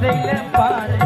வரிசையில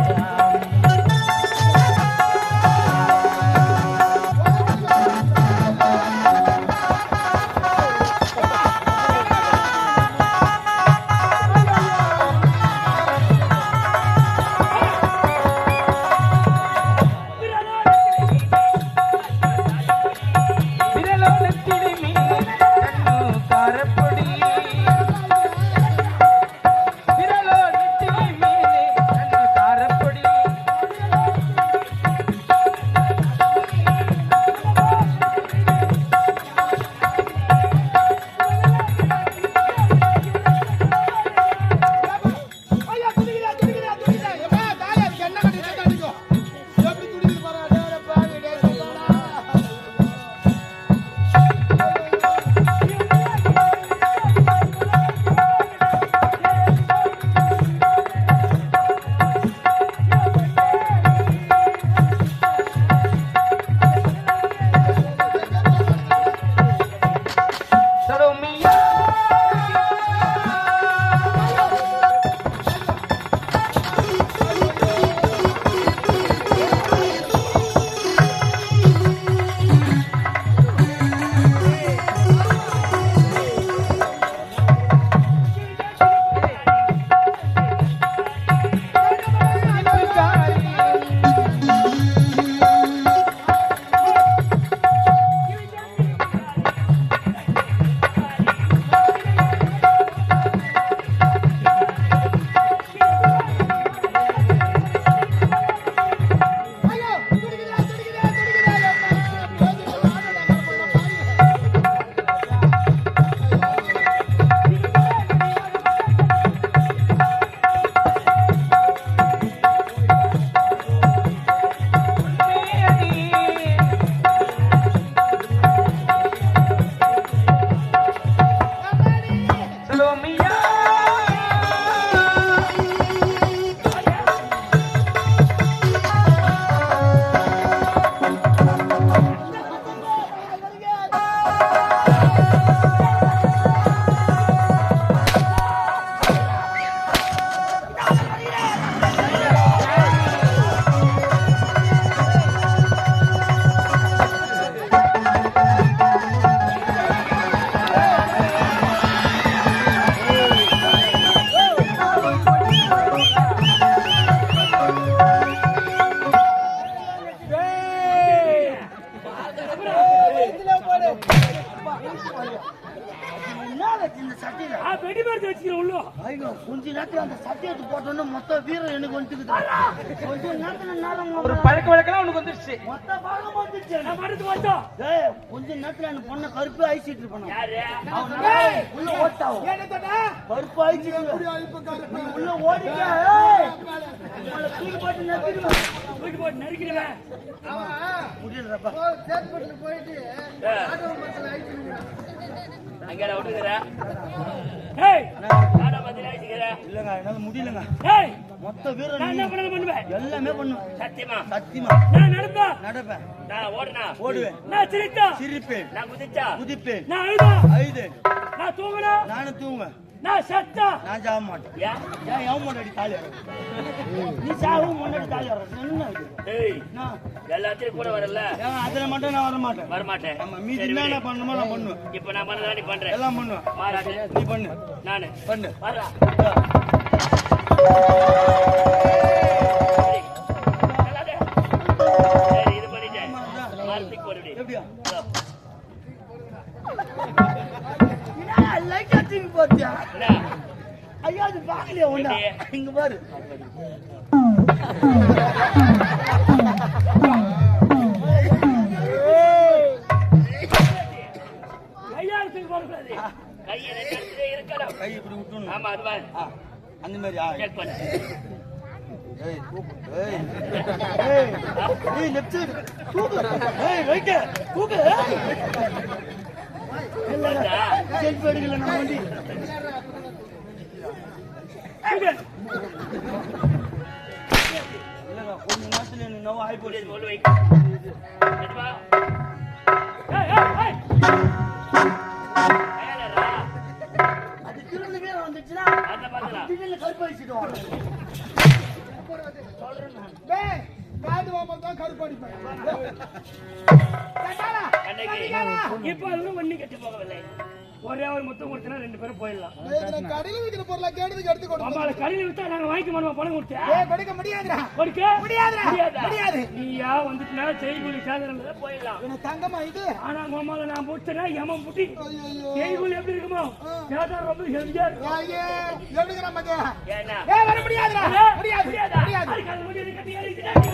ஒரு பழக்க வழக்கம் உனக்கு வந்துருச்சு மொத்த பாகம் வந்துச்சு நான் மருந்து வந்தோம் ஏய், கொஞ்ச நேரத்துல அந்த பொண்ணை கருப்பு ஐசிட்டு இருப்பான் யாரு உள்ள தடா கருப்பு ஐசிட்டு உள்ள ஏய். உங்களை தூக்கி போட்டு நிறுத்திடுவேன். வீட்டு போட்டு நெருக்கிறேன் அவன் முடியலப்பா போயிட்டு ஆட்டோ அங்கடா விட்டுக்கிற. இல்லங்க என்னால முடியலங்க. ஏய்! மொத்த. என்ன பண்ணது பண்ணுவேன்? எல்லாமே பண்ணுவேன். சத்தியமா? சத்தியமா. நான் நடந்தா நடப்பேன். நான் ஓடுனா? ஓடுவேன். நான் சிரித்தா சிரிப்பேன். நான் குதிச்சா? குதிப்பேன். நான் அழுதா. நான் தூங்கினா? நானும் தூங்குவேன். நான் செத்தா? நான் சாக மாட்டேன். ஏன்? ஏன் எவன் முன்னாடி தாலி? நீ சாகவும் முன்னாடி தாலி. என்ன? ஏய். எல்லாத்தையும் கூட வரல. அதுல மட்டும் நான் வர மாட்டேன் வரமாட்டேன். ஆமா மீதி என்ன விடு. பண்ணணுமோ நான் பண்ணுவேன். இப்ப நான் பண்ணதா நீ பண்றேன் எல்லாம் பண்ணுவேன். மாறாது நீ பண்ணு. நானு. பண்ணு. வர்றா. தூக்கி போட்டியா என்ன? ஐயா அது பாக்கலையா ஒண்ணா? இங்க பாரு. கையாளத்துக்கு போகக்கூடாது கையை ரெண்டு செல்ஃபி எடுக்கல நம்ம வண்டி கொஞ்ச நேரத்துல எனக்கு நோவு ஆகி போச்சு கொண்டு வை. அது திரும்ப வேற வந்துச்சுன்னா திடீர்னு கருப்பு காது வாமல் தான் கருப்பாடிப்பேன் கண்ணகி, இப்ப அதுவும் ஒண்ணும் கெட்டு போகவில்லை ஒரே ஒரு முத்தம் கொடுத்தனா ரெண்டு பேரும் போயிடலாம். கடையில் விற்கிற பொருளை கேட்டதுக்கு எடுத்து அம்மாவை கடையில் வித்தா நாங்க வாங்கிக்க மாட்டோம்? பணம் கொடுத்தேன் ஏய் கொடுக்க முடியாதுடா. கொடுக்க? முடியாதுடா. முடியாதா? நீயா வந்துட்டுனா செய்கூலி சேதனம் போயிடலாம். தங்கமா இது? ஆனா அம்மாவை நான் போட்டேன்னா எமன் புட்டி ஐயோ செய்கூலி எப்படி இருக்குமோ? சேதம் ரொம்ப ஹெவியா ஐயே ஏய் வர முடியாதுடா. முடியாது முடியாதா? முடியாது. அதுக்கு அது முடியாது, கட்டி அடிக்கிறாங்க.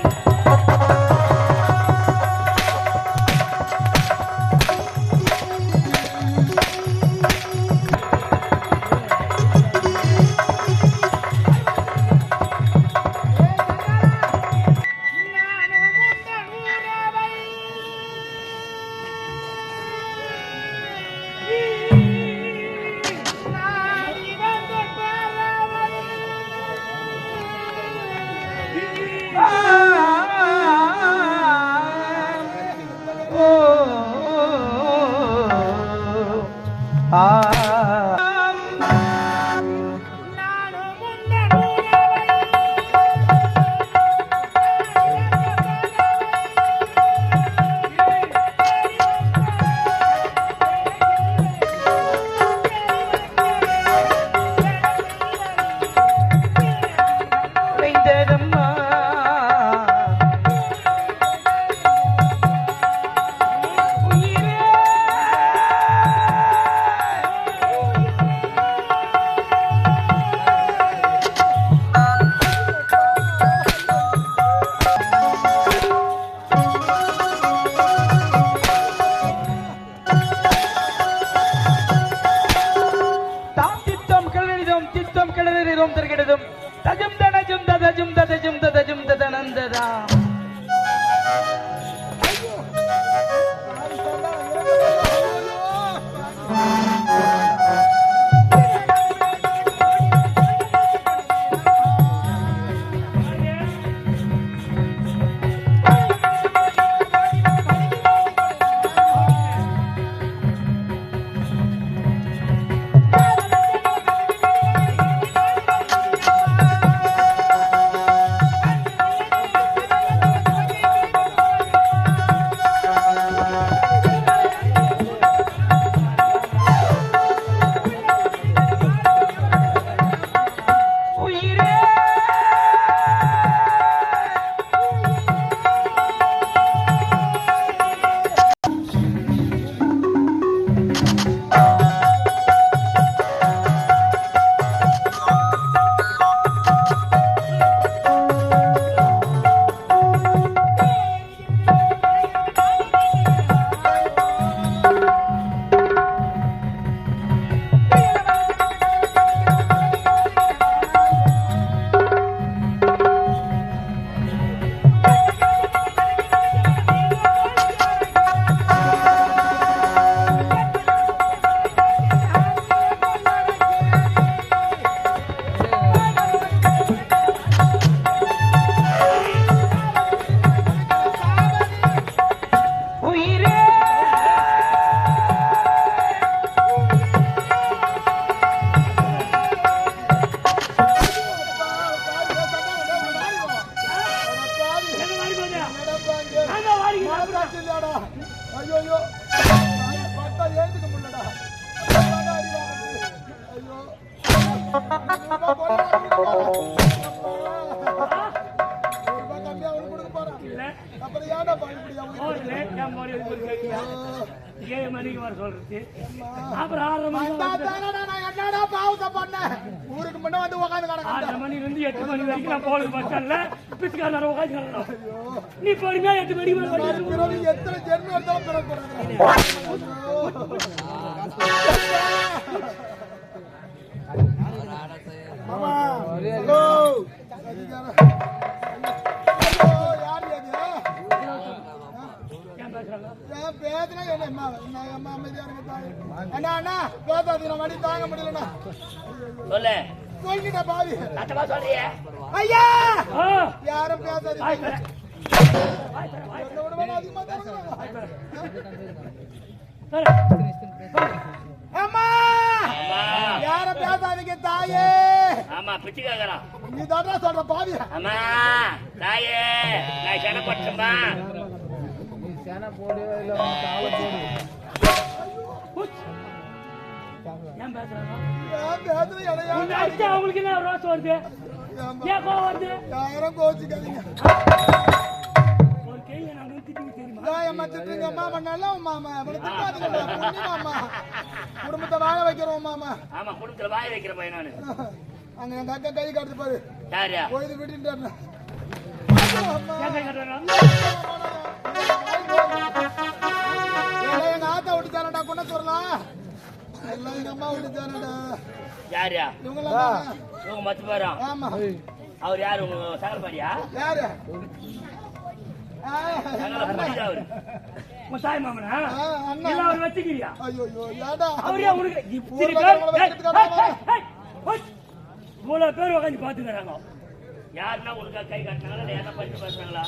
தஜம் தனஜும் ததஜும் ததஜும் ததஜும் ததனந்ததா ஏழு மணிக்கு வர சொல்றது அப்புறம் ஆறரை என்னடா பாவத்தை ஊருக்கு முன்ன வந்து உட்காந்து ஆறரை மணில இருந்து எட்டு மணி வரைக்கும் நான் பஸ் ஸ்டாண்ட்ல உட்காந்து நீ பொறுமையா எட்டு மணிக்கு மேல எத்தனை ஜென்மம் எடுத்தாலும் பிறக்கூடாது பேசுனா என்ன அம்மா அம்மா அமைதியா இருக்க அண்ணா அண்ணா பேசாதீங்க மணி தாங்க முடியலண்ணா சொல்லு சொல்லிட்ட அம்மா யாரும் பேசாதீங்க தாயே. ஆமா பிச்சு கேக்குறான் நீ தாண்டா சொல்ற பாவி அம்மா தாயே நான் ஏன் பேசுறாங்க? ஏன் இடையா அடிச்சா அவங்களுக்கு என்ன ரோஸ் வருது? ஏன் கோவம் வருது? யாரும் கோச்சிக்காதீங்க திட்டுங்க அம்மா பண்ணால மாமா அம்மா குடும்பத்தை வாழ வைக்கிறோம் மாமா ஆமா குடும்பத்துல வாய் வைக்கிற பையன் நானு. அங்க எங்க அக்கா கை காட்டுது பாரு யாரியா போயிது விட்டுட்டாரு? எங்க ஆத்தா கொண்டு சொல்லலாம் எல்லாம் எங்க அம்மா விட்டுச்சானடா யாரியா இவங்கெல்லாம் இவங்க மத்து பேரும் ஆமா. அவர் யாரு? உங்க யாரு? ஆ, சகலபாடி அவரு உன் தாய் மாமனா அண்ணா. இல்ல அவர் வச்சுக்கிறியா ஐயோ அவரே உனக்கு இத்தனை பேர் உட்காந்து பாத்துக்கிறாங்க யாருன்னா கை காட்டினாங்களா என்ன பண்ணி பேசுறாங்களா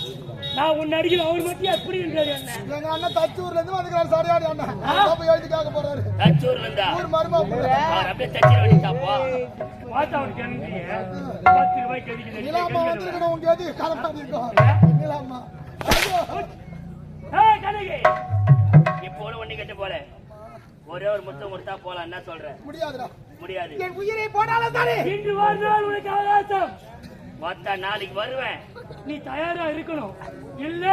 நான் உன்னை அடிக்கல அவர் மட்டும் எப்படி இருக்காரு எங்க அண்ணன் தச்சூர்ல இருந்து வந்துக்கிறாரு சாரியாடி அண்ணன் அப்ப எழுதி போறாரு தச்சூர்ல இருந்தா ஊர் மருமா அப்படியே தச்சிர வேண்டியதாப்போ பார்த்தா அவருக்கு பத்து ரூபாய்க்கு வந்திருக்கணும் உங்க எது கிளம்பாடி இருக்கும் நிலாமா ஐயோ ஏய், கண்ணகி. இப்போ ஒரு ஒண்ணு கட்டு போல. ஒரே ஒரு முத்தம் கொடுத்தா போலாம் என்ன சொல்ற? முடியாதுடா. முடியாது. என் உயிரை போனாலும் தானே? இன்று வாழ்நாள் உனக்கு அவகாசம். மொத்த நாளைக்கு வருவேன். நீ தயாரா இருக்கணும். இல்ல